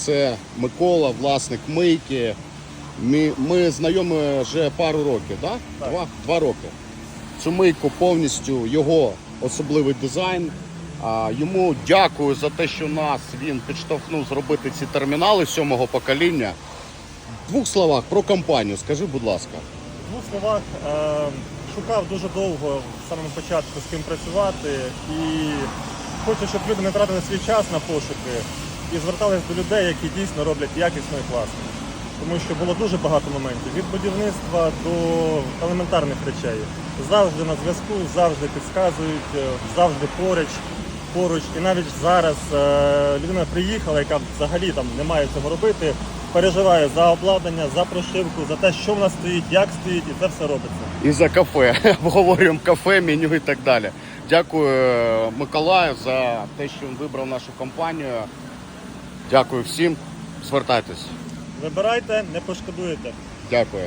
Це Микола, власник мийки. Ми, ми знайомі вже пару років, да? Так. Два, два роки. Цю мийку повністю його особливий дизайн. А, йому дякую за те, що нас він підштовхнув зробити ці термінали сьомого покоління. В двох словах про компанію, скажи, будь ласка. В двох словах е, шукав дуже довго в самому початку з ким працювати і хочу, щоб люди не тратили свій час на пошуки і звертались до людей, які дійсно роблять якісно і класно. Тому що було дуже багато моментів від будівництва до елементарних речей. Завжди на зв'язку, завжди підказують, е, завжди поруч. Поруч, і навіть зараз е, людина приїхала, яка взагалі там не має цього робити, переживає за обладнання, за прошивку, за те, що в нас стоїть, як стоїть, і це все робиться. І за кафе. Обговорюємо кафе, меню і так далі. Дякую е, Миколаю за те, що він вибрав нашу компанію. Дякую всім. Звертайтесь. Вибирайте, не пошкодуєте. Дякую.